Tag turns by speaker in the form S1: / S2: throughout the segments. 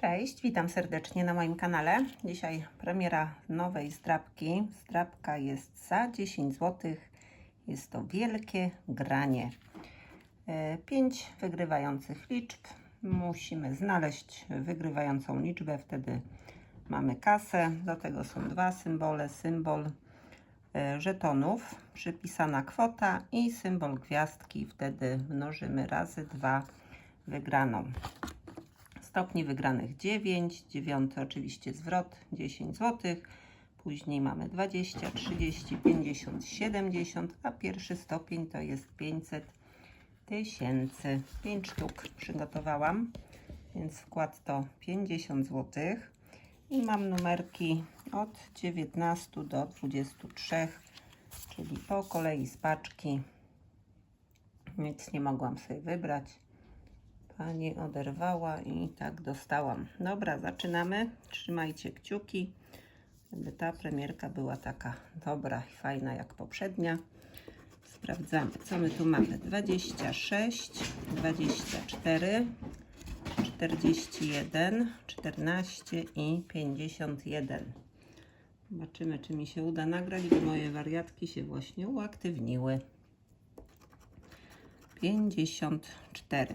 S1: Cześć, witam serdecznie na moim kanale. Dzisiaj premiera nowej zdrabki. Zdrabka jest za 10 zł. Jest to wielkie granie. 5 wygrywających liczb. Musimy znaleźć wygrywającą liczbę, wtedy mamy kasę. Do tego są dwa symbole. Symbol e, żetonów, przypisana kwota i symbol gwiazdki. Wtedy mnożymy razy dwa wygraną stopni wygranych 9, 9 oczywiście zwrot 10 zł, później mamy 20, 30, 50, 70, a pierwszy stopień to jest 500 tysięcy. 5 sztuk przygotowałam, więc wkład to 50 zł i mam numerki od 19 do 23, czyli po kolei z paczki. Nic nie mogłam sobie wybrać pani oderwała i tak dostałam. Dobra, zaczynamy. Trzymajcie kciuki, żeby ta premierka była taka dobra i fajna jak poprzednia. Sprawdzamy, co my tu mamy. 26, 24, 41, 14 i 51. Zobaczymy, czy mi się uda nagrać, bo moje wariatki się właśnie uaktywniły. 54.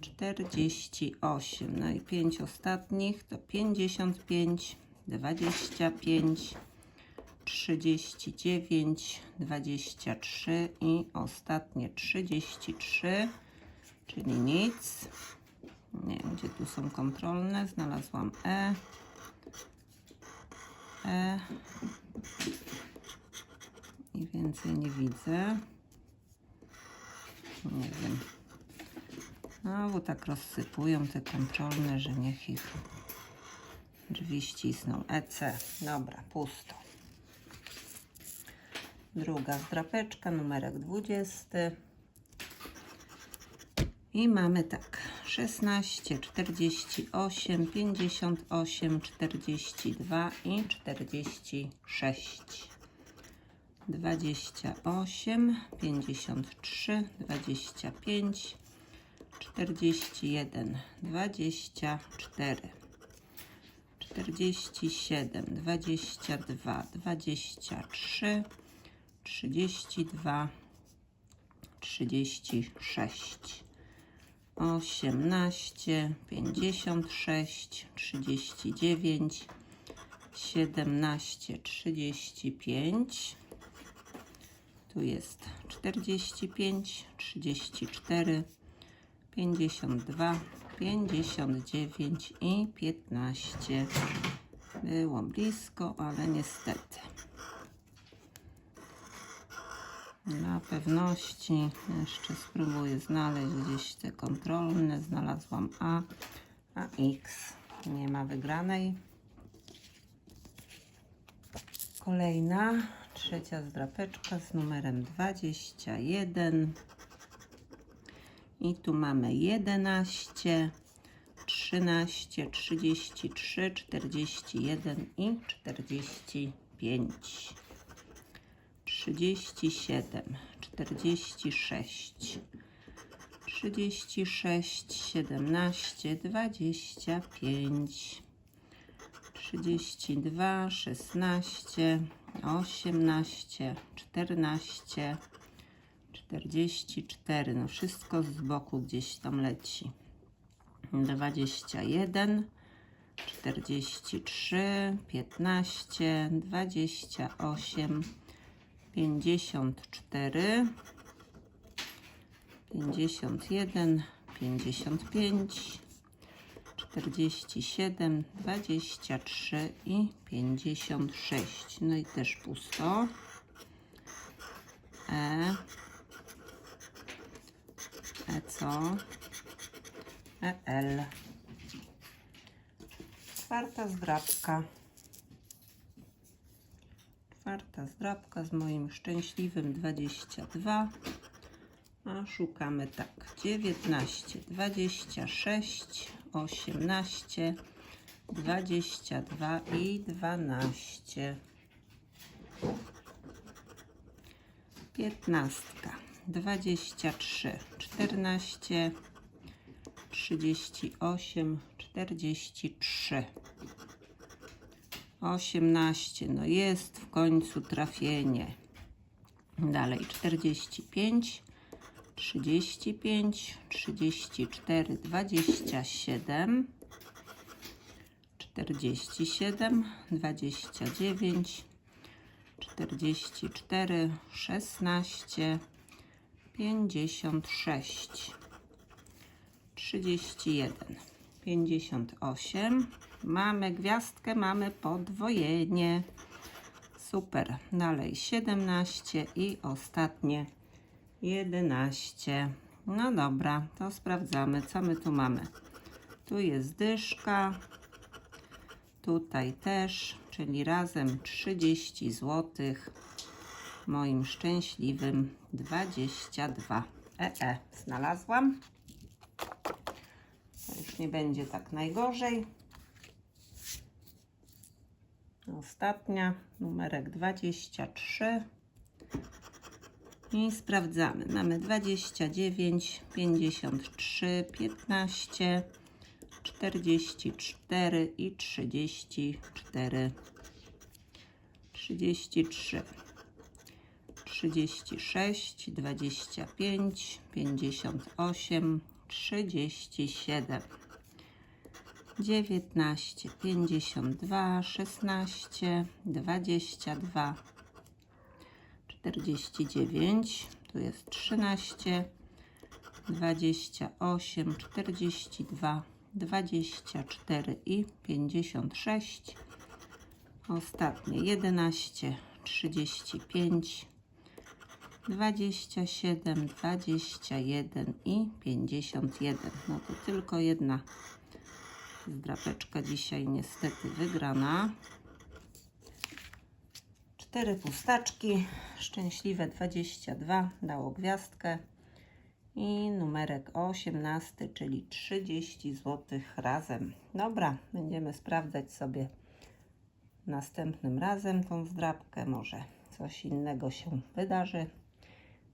S1: 48. No i 5 ostatnich to 55, 25, 39, 23 i ostatnie 33, czyli nic. Nie wiem, gdzie tu są kontrolne. Znalazłam E. E. I więcej nie widzę. Nie wiem. Znowu tak rozsypują te kontrolne, że niech ich drzwi ścisną. EC. Dobra, pusto. Druga zdrapeczka, numerek 20. I mamy tak. 16, 48, 58, 42 i 46. 28, 53, 25, 41, 24, 47, 22, 23, 32, 36, 18, 56, 39, 17, 35, tu jest 45, 34, 52, 59 i 15. Było blisko, ale niestety. Dla pewności jeszcze spróbuję znaleźć gdzieś te kontrolne. Znalazłam A, a X. Nie ma wygranej. Kolejna, trzecia zdrapeczka z numerem 21. I tu mamy 11, 13, 33, 41 i 45. 37, 46, 36, 17, 25, 32, 16, 18, 14, 44, no wszystko z boku gdzieś tam leci. 21, 43, 15, 28, 54, 51, 55, 47, 23 i 56. No i też pusto. E, E co? EL. czwarta zdrabka. Czwarta zdrabka z moim szczęśliwym 22. A szukamy tak. 19, 26, 18, 22 i 12. Piętnastka, 23, 14, 38, 43. 18, no jest w końcu trafienie. Dalej 45, 35, 34, 27, 47, 29, 44, 16, 56, 31, 58. Mamy gwiazdkę, mamy podwojenie. Super. Dalej 17 i ostatnie 11. No dobra, to sprawdzamy, co my tu mamy. Tu jest dyszka, tutaj też, czyli razem 30 zł. Moim szczęśliwym 22. E, e, znalazłam. To już nie będzie tak najgorzej. Ostatnia, numerek 23. I sprawdzamy. Mamy 29, 53, 15, 44 i 34. 33, 36, 25, 58, 37. 19, 52, 16, 22, 49, tu jest 13, 28, 42, 24 i 56. Ostatnie 11, 35, 27, 21 i 51. No to tylko jedna zdrapeczka dzisiaj niestety wygrana. Cztery pustaczki, szczęśliwe 22 dało gwiazdkę i numerek 18, czyli 30 zł razem. Dobra, będziemy sprawdzać sobie następnym razem tą zdrabkę. Może coś innego się wydarzy.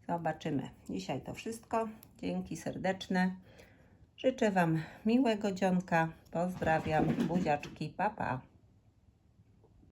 S1: Zobaczymy. Dzisiaj to wszystko. Dzięki serdeczne. Życzę Wam miłego dzionka. Pozdrawiam. Buziaczki. Pa, pa.